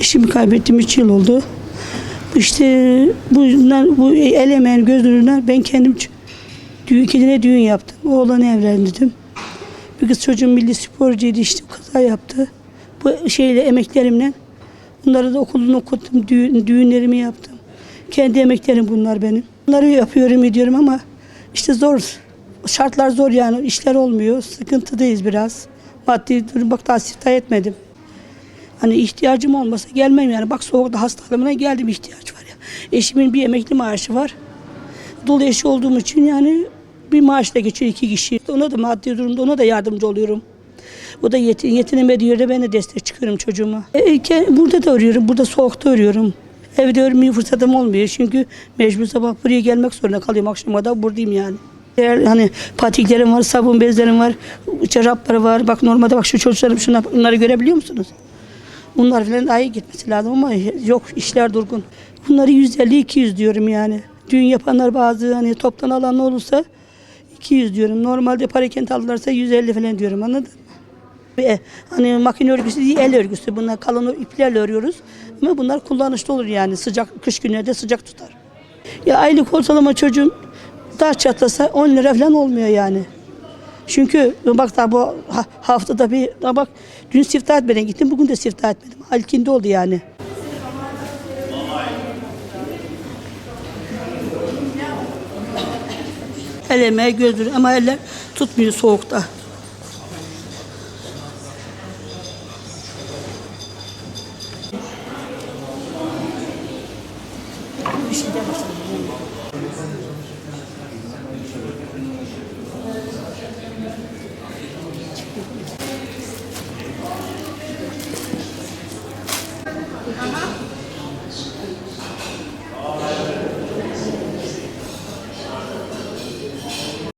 Eşimi kaybettim 3 yıl oldu. İşte bunlar, bu el emeğin ben kendim düğün, kendine düğün yaptım. Oğlanı evlendirdim. Bir kız çocuğum milli sporcuydu işte kaza yaptı. Bu şeyle emeklerimle bunları da okulunu okuttum, düğün, düğünlerimi yaptım. Kendi emeklerim bunlar benim. Bunları yapıyorum ediyorum ama işte zor. Şartlar zor yani işler olmuyor. Sıkıntıdayız biraz. Maddi durum bak daha etmedim. Hani ihtiyacım olmasa gelmem yani. Bak soğukta hastalığına geldim ihtiyaç var ya. Eşimin bir emekli maaşı var. Dolu eşi olduğum için yani bir maaşla geçiyor iki kişi. Ona da maddi durumda ona da yardımcı oluyorum. O da yetin, yetinemediği yerde ben de destek çıkıyorum çocuğuma. E, ke- burada da örüyorum, burada soğukta örüyorum. Evde örmeye fırsatım olmuyor çünkü mecbur sabah buraya gelmek zorunda kalıyorum. Akşama da buradayım yani. Eğer hani patiklerim var, sabun bezlerim var, çorapları var. Bak normalde bak şu çocuklarım şuna, bunları görebiliyor musunuz? Bunlar falan daha iyi gitmesi lazım ama yok işler durgun. Bunları 150-200 diyorum yani. Düğün yapanlar bazı hani toptan alan olursa 200 diyorum. Normalde parakent alırlarsa 150 falan diyorum anladın mı? Ve hani makine örgüsü değil el örgüsü. Bunlar kalın iplerle örüyoruz. Ama bunlar kullanışlı olur yani sıcak kış günlerde sıcak tutar. Ya aylık ortalama çocuğum taş çatlasa 10 lira falan olmuyor yani. Çünkü bak da bu ha- haftada bir da bak dün siftah etmeden gittim bugün de siftah etmedim. Halkinde oldu yani. El emeği gözdür ama eller tutmuyor soğukta. Bir şey de başladı.